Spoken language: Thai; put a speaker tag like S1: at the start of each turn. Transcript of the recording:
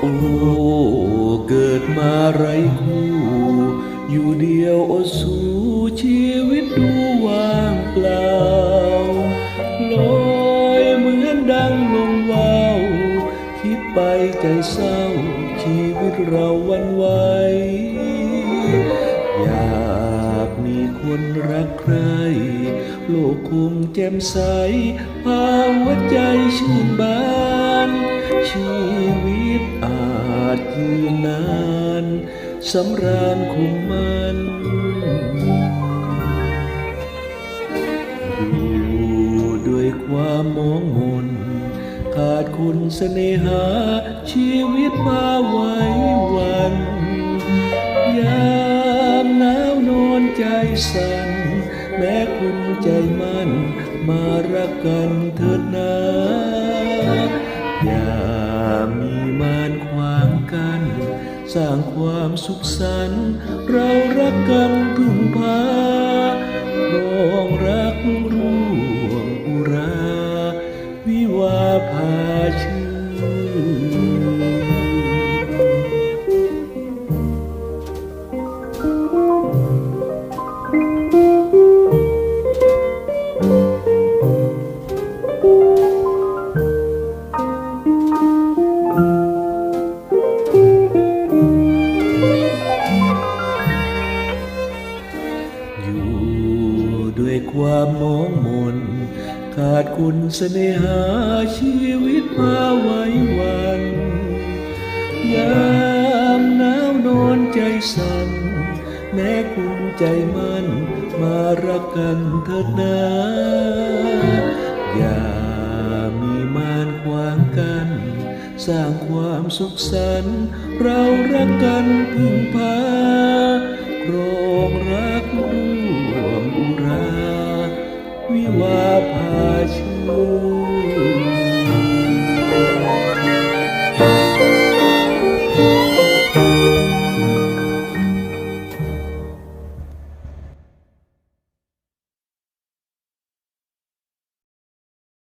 S1: โอ้เกิดมาไรคู่ อยู่เดียวอสู้ชีวิตดูว่างเปล่าลอยเหมือนดังลงวาวคิดไปใจเศร้าชีวิตเราวันไหวอยากมีคนรักใคร โลกคงแจ่มใสพาหัวใจชื่นบาน ชีวิตอาจยืนนานสำราญคงมันอยู่ด้วยความมองมนขาดคุณเสน่หา ชีวิตมาไว้วันยามหนาวนอนใจสั่นแม้คุณใจมันมารักกันเถิดนาอย่า สร้างความสุขสันต์เรารักกันพึ่งพาครองรักร่วมอุรา วิวาพาชื่น ด้วยความมองมน ขาดคุณเสน่หาชีวิตมาไว้วันยามหนาวนอนใจสั่นแม้คุณใจมันมารักกันเถิดนาอย่ามีมารขวางกัน สร้างความสุขสันต์เรารักกันพึ่งพาครอง